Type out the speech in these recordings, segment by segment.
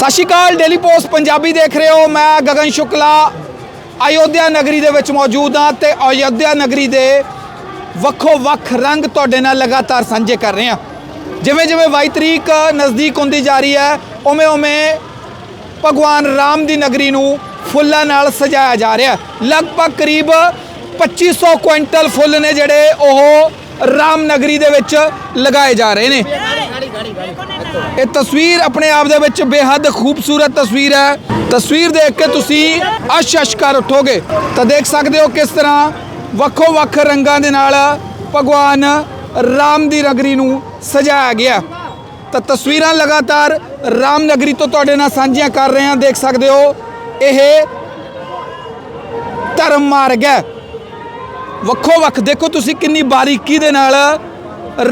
ਸਤਿ ਸ਼੍ਰੀ ਅਕਾਲ daily post Punjabi ਦੇਖ ਰਹੇ ਹੋ। ਮੈਂ ਗਗਨ ਸ਼ੁਕਲਾ, ਅਯੋਧਿਆ ਨਗਰੀ ਦੇ ਵਿੱਚ ਮੌਜੂਦ ਹਾਂ ਤੇ ਅਯੋਧਿਆ ਨਗਰੀ ਦੇ ਵੱਖੋ ਵੱਖ ਰੰਗ ਤੁਹਾਡੇ ਨਾਲ ਲਗਾਤਾਰ ਸਾਂਝੇ ਕਰ ਰਹੇ ਹਾਂ। ਜਿਵੇਂ ਜਿਵੇਂ 22 ਤਰੀਕ ਨਜ਼ਦੀਕ ਹੁੰਦੀ ਜਾ ਰਹੀ ਹੈ, ਉਵੇਂ ਉਵੇਂ ਭਗਵਾਨ ਰਾਮ ਦੀ ਨਗਰੀ ਨੂੰ ਫੁੱਲਾਂ ਨਾਲ ਸਜਾਇਆ ਜਾ ਰਿਹਾ ਲਗਭਗ ਕਰੀਬ 2500 ਕੁਇੰਟਲ ਫੁੱਲ ਨੇ ਜਿਹੜੇ ਉਹ ਰਾਮ ਨਗਰੀ ਦੇ ਵਿੱਚ ਲਗਾਏ ਜਾ ਰਹੇ ਨੇ। ਇਹ ਤਸਵੀਰ ਆਪਣੇ ਆਪ ਦੇ ਵਿੱਚ ਬੇਹੱਦ ਖੂਬਸੂਰਤ ਤਸਵੀਰ ਹੈ। ਤਸਵੀਰ ਦੇਖ ਕੇ ਤੁਸੀਂ ਅਸ਼ ਅਸ਼ ਕਰ ਉੱਠੋਗੇ। ਤਾਂ ਦੇਖ ਸਕਦੇ ਹੋ ਕਿਸ ਤਰ੍ਹਾਂ ਵੱਖੋ ਵੱਖ ਰੰਗਾਂ ਦੇ ਨਾਲ ਭਗਵਾਨ ਰਾਮ ਦੀ ਨਗਰੀ ਨੂੰ ਸਜਾਇਆ ਗਿਆ। ਤਾਂ ਤਸਵੀਰਾਂ ਲਗਾਤਾਰ ਰਾਮ ਨਗਰੀ ਤੋਂ ਤੁਹਾਡੇ ਨਾਲ ਸਾਂਝੀਆਂ ਕਰ ਰਹੇ ਹਾਂ। ਦੇਖ ਸਕਦੇ ਹੋ, ਇਹ ਧਰਮ ਮਾਰਗ ਹੈ। ਵੱਖੋ ਵੱਖ ਦੇਖੋ ਤੁਸੀਂ ਕਿੰਨੀ ਬਾਰੀਕੀ ਦੇ ਨਾਲ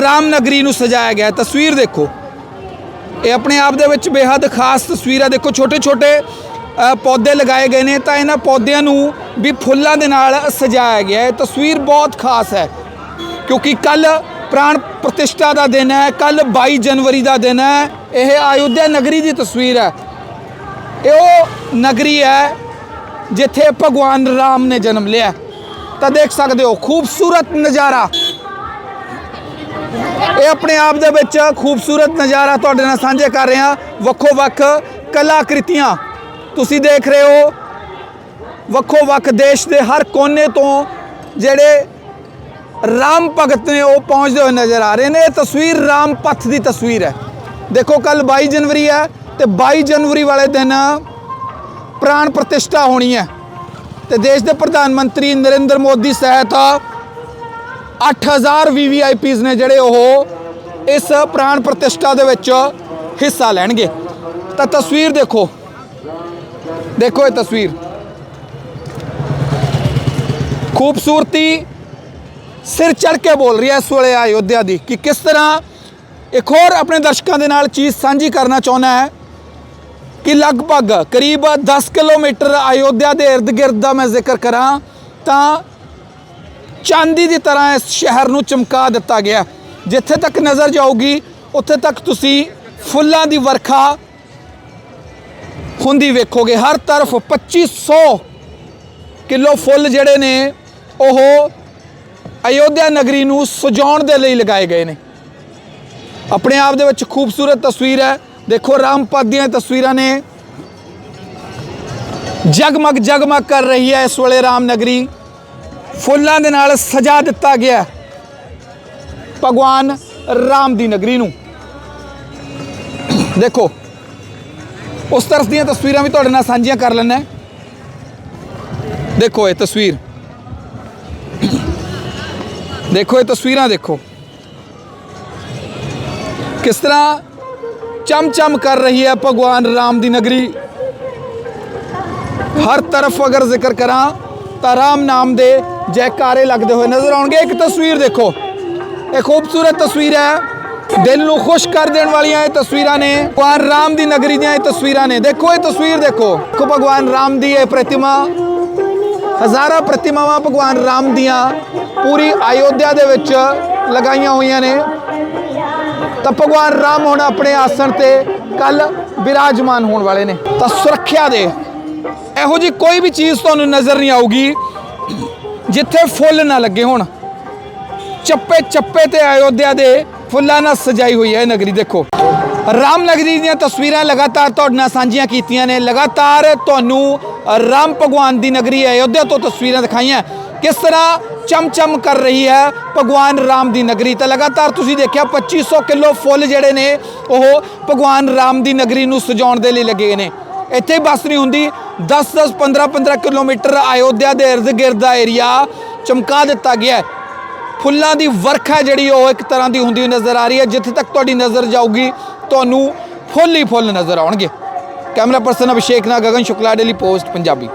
ਰਾਮ ਨਗਰੀ ਨੂੰ ਸਜਾਇਆ ਗਿਆ। ਤਸਵੀਰ ਦੇਖੋ। ਇਹ ਆਪਣੇ ਆਪ ਦੇ ਵਿੱਚ ਬੇहद ਖਾਸ ਤਸਵੀਰ ਹੈ ਦੇਖੋ ਛੋਟੇ ਛੋਟੇ ਪੌਦੇ ਲਗਾਏ ਗਏ ਨੇ, ਤਾਂ ਇਹਨਾਂ ਪੌਦਿਆਂ ਨੂੰ ਵੀ ਫੁੱਲਾਂ ਦੇ ਨਾਲ ਸਜਾਇਆ ਗਿਆ। ਹੈ ਤਸਵੀਰ ਬਹੁਤ ਖਾਸ ਹੈ, ਕਿਉਂਕਿ ਕੱਲ ਪ੍ਰਾਣ ਪ੍ਰਤਿਸ਼ਠਾ ਦਾ ਦਿਨ ਹੈ ਕੱਲ 22 ਜਨਵਰੀ ਦਾ ਦਿਨ ਹੈ। ਇਹ ਅਯੁੱਧਿਆ ਨਗਰੀ ਦੀ ਤਸਵੀਰ ਹੈ। ਇਹ ਉਹ ਨਗਰੀ ਹੈ ਜਿੱਥੇ ਭਗਵਾਨ ਰਾਮ ਨੇ ਜਨਮ ਲਿਆ। ਤਾਂ ਦੇਖ ਸਕਦੇ ਹੋ, ਖੂਬਸੂਰਤ ਨਜ਼ਾਰਾ। ਇਹ ਆਪਣੇ ਆਪ ਦੇ ਵਿੱਚ ਖੂਬਸੂਰਤ ਨਜ਼ਾਰਾ ਤੁਹਾਡੇ ਨਾਲ ਸਾਂਝੇ ਕਰ ਰਹੇ ਹਾਂ। ਵੱਖੋ ਵੱਖ ਕਲਾਕ੍ਰਿਤੀਆਂ। ਤੁਸੀਂ ਦੇਖ ਰਹੇ ਹੋ, ਵੱਖੋ ਵੱਖ ਦੇਸ਼ ਦੇ ਹਰ ਕੋਨੇ ਤੋਂ ਜਿਹੜੇ ਰਾਮ ਭਗਤ ਨੇ ਉਹ ਪਹੁੰਚਦੇ ਹੋਏ ਨਜ਼ਰ ਆ ਰਹੇ ਨੇ। ਇਹ ਤਸਵੀਰ ਰਾਮ ਪਥ ਦੀ ਤਸਵੀਰ ਹੈ। ਦੇਖੋ ਕੱਲ 22 ਜਨਵਰੀ ਹੈ ਤੇ 22 ਜਨਵਰੀ ਵਾਲੇ ਦਿਨ ਪ੍ਰਾਣ ਪ੍ਰਤਿਸ਼ਠਾ ਹੋਣੀ ਹੈ। ਤੇ ਦੇਸ਼ ਦੇ ਪ੍ਰਧਾਨ ਮੰਤਰੀ ਨਰਿੰਦਰ ਮੋਦੀ ਸਹਿਤ 8000 ਵੀਵੀਆਈਪੀਜ਼ ਨੇ ਜਿਹੜੇ ਉਹ ਇਸ ਪ੍ਰਾਣ ਪ੍ਰਤਿਸ਼ਠਾ ਦੇ ਵਿੱਚ ਹਿੱਸਾ ਲੈਣਗੇ। ਤਾਂ ਤਸਵੀਰ ਦੇਖੋ। ਦੇਖੋ ਇਹ ਤਸਵੀਰ। ਖੂਬਸੂਰਤੀ ਸਿਰ ਚੜ ਕੇ ਬੋਲ ਰਹੀ ਹੈ ਇਸ ਵੇਲੇ ਅਯੋਧਿਆ ਦੀ ਕਿ ਕਿਸ ਤਰ੍ਹਾਂ ਇੱਕ ਹੋਰ ਆਪਣੇ ਦਰਸ਼ਕਾਂ ਦੇ ਨਾਲ ਚੀਜ਼ ਸਾਂਝੀ ਕਰਨਾ ਚਾਹੁੰਦਾ ਹੈ ਕਿ ਲਗਭਗ ਕਰੀਬ 10 ਕਿਲੋਮੀਟਰ ਅਯੋਧਿਆ ਦੇ ird-gird ਦਾ ਮੈਂ ਜ਼ਿਕਰ ਕਰਾਂ ਤਾਂ ਚਾਂਦੀ ਦੀ ਤਰ੍ਹਾਂ ਇਸ ਸ਼ਹਿਰ ਨੂੰ ਚਮਕਾ ਦਿੱਤਾ ਗਿਆ। ਜਿੱਥੇ ਤੱਕ ਨਜ਼ਰ ਜਾਊਗੀ, ਉੱਥੇ ਤੱਕ ਤੁਸੀਂ ਫੁੱਲਾਂ ਦੀ ਵਰਖਾ ਹੁੰਦੀ ਵੇਖੋਗੇ। ਹਰ ਤਰਫ 2500 ਕਿਲੋ ਫੁੱਲ ਜਿਹੜੇ ਨੇ, ਉਹ ਅਯੋਧਿਆ ਨਗਰੀ ਨੂੰ ਸਜਾਉਣ ਦੇ ਲਈ ਲਗਾਏ ਗਏ ਨੇ। ਆਪਣੇ ਆਪ ਦੇ ਵਿੱਚ ਖੂਬਸੂਰਤ ਤਸਵੀਰ ਹੈ। ਦੇਖੋ, ਰਾਮਪਦ ਦੀਆਂ ਤਸਵੀਰਾਂ ਨੇ ਜਗਮਗ ਜਗਮਗ ਕਰ ਰਹੀ ਹੈ ਇਸ ਵੇਲੇ ਰਾਮ ਨਗਰੀ ਫੁੱਲਾਂ ਦੇ ਨਾਲ ਸਜਾ ਦਿੱਤਾ ਗਿਆ ਭਗਵਾਨ ਰਾਮ ਦੀ ਨਗਰੀ ਨੂੰ। ਦੇਖੋ, ਉਸ ਤਰਫ ਦੀਆਂ ਤਸਵੀਰਾਂ ਵੀ ਤੁਹਾਡੇ ਨਾਲ ਸਾਂਝੀਆਂ ਕਰ ਲੈਣਾ ਦੇਖੋ ਇਹ ਤਸਵੀਰ। ਦੇਖੋ, ਇਹ ਤਸਵੀਰਾਂ ਦੇਖੋ। ਕਿਸ ਤਰ੍ਹਾਂ ਚਮ ਚਮ ਕਰ ਰਹੀ ਹੈ ਭਗਵਾਨ ਰਾਮ ਦੀ ਨਗਰੀ। ਹਰ ਤਰਫ ਅਗਰ ਜ਼ਿਕਰ ਕਰਾਂ ਤਾਂ ਰਾਮ ਨਾਮ ਦੇ ਜੈਕਾਰੇ ਲੱਗਦੇ ਹੋਏ ਨਜ਼ਰ ਆਉਣਗੇ, ਇੱਕ ਤਸਵੀਰ ਦੇਖੋ। ਇਹ ਖੂਬਸੂਰਤ ਤਸਵੀਰ ਹੈ। ਦਿਲ ਨੂੰ ਖੁਸ਼ ਕਰ ਦੇਣ ਵਾਲੀਆਂ ਇਹ ਤਸਵੀਰਾਂ ਨੇ। ਭਗਵਾਨ ਰਾਮ ਦੀ ਨਗਰੀ ਦੀਆਂ ਇਹ ਤਸਵੀਰਾਂ ਨੇ। ਦੇਖੋ, ਇਹ ਤਸਵੀਰ ਦੇਖੋ। ਦੇਖੋ, ਭਗਵਾਨ ਰਾਮ ਦੀ ਇਹ ਪ੍ਰਤਿਮਾ। ਹਜ਼ਾਰਾਂ ਪ੍ਰਤਿਮਾਵਾਂ ਭਗਵਾਨ ਰਾਮ ਦੀਆਂ ਪੂਰੀ ਅਯੋਧਿਆ ਦੇ ਵਿੱਚ ਲਗਾਈਆਂ ਹੋਈਆਂ ਨੇ। ਤਾਂ ਭਗਵਾਨ ਰਾਮ ਹੁਣ ਆਪਣੇ ਆਸਣ ਤੇ ਕੱਲ ਬਿਰਾਜਮਾਨ ਹੋਣ ਵਾਲੇ ਨੇ। ਤਾਂ ਸੁਰੱਖਿਆ ਦੇ। ਇਹੋ ਜੀ ਕੋਈ ਵੀ ਚੀਜ਼ ਤੁਹਾਨੂੰ ਨਜ਼ਰ ਨਹੀਂ ਆਊਗੀ। ਜਿੱਥੇ ਫੁੱਲ ਨਾ ਲੱਗੇ ਹੋਣ। ਚੱਪੇ ਚੱਪੇ ਤੇ ਅਯੋਧਿਆ ਦੇ ਫੁੱਲਾਂ ਨਾਲ ਸਜਾਈ ਹੋਈ ਹੈ ਇਹ ਨਗਰੀ, ਦੇਖੋ। ਰਾਮ ਨਗਰੀ ਦੀਆਂ ਤਸਵੀਰਾਂ ਲਗਾਤਾਰ ਤੁਹਾਡੇ ਨਾਲ ਸਾਂਝੀਆਂ ਕੀਤੀਆਂ ਨੇ। ਲਗਾਤਾਰ ਤੁਹਾਨੂੰ ਰਾਮ ਭਗਵਾਨ ਦੀ ਨਗਰੀ ਅਯੋਧਿਆ ਤੋਂ ਤਸਵੀਰਾਂ ਦਿਖਾਈਆਂ। ਕਿਸ ਤਰ੍ਹਾਂ ਚਮਚਮ ਕਰ ਰਹੀ ਹੈ ਭਗਵਾਨ ਰਾਮ ਦੀ ਨਗਰੀ? ਤਾਂ ਲਗਾਤਾਰ ਤੁਸੀਂ ਦੇਖਿਆ 2500 ਕਿਲੋ ਫੁੱਲ ਜਿਹੜੇ ਨੇ, ਉਹ ਭਗਵਾਨ ਰਾਮ ਦੀ ਨਗਰੀ ਨੂੰ ਸਜਾਉਣ ਦੇ ਲਈ ਲੱਗੇ ਨੇ। ਇੱਥੇ ਬੱਸ ਨਹੀਂ ਹੁੰਦੀ। 10 10 15 15 ਕਿਲੋਮੀਟਰ ਅਯੋਧਿਆ ਦੇ ਇਰਦ ਗਿਰਦ ਦਾ ਏਰੀਆ ਚਮਕਾ ਦਿੱਤਾ ਗਿਆ ਫੁੱਲਾਂ ਦੀ ਵਰਖਾ ਜਿਹੜੀ ਉਹ ਇੱਕ ਤਰ੍ਹਾਂ ਦੀ ਹੁੰਦੀ ਨਜ਼ਰ ਆ ਰਹੀ ਹੈ। ਜਿੱਥੇ ਤੱਕ ਤੁਹਾਡੀ ਨਜ਼ਰ ਜਾਊਗੀ, ਤੁਹਾਨੂੰ ਫੁੱਲ ਹੀ ਫੁੱਲ ਨਜ਼ਰ ਆਉਣਗੇ। ਕੈਮਰਾ ਪਰਸਨ ਅਭਿਸ਼ੇਕ ਨਾਲ ਗਗਨ ਸ਼ੁਕਲਾ ਡੇਲੀ ਪੋਸਟ ਪੰਜਾਬੀ।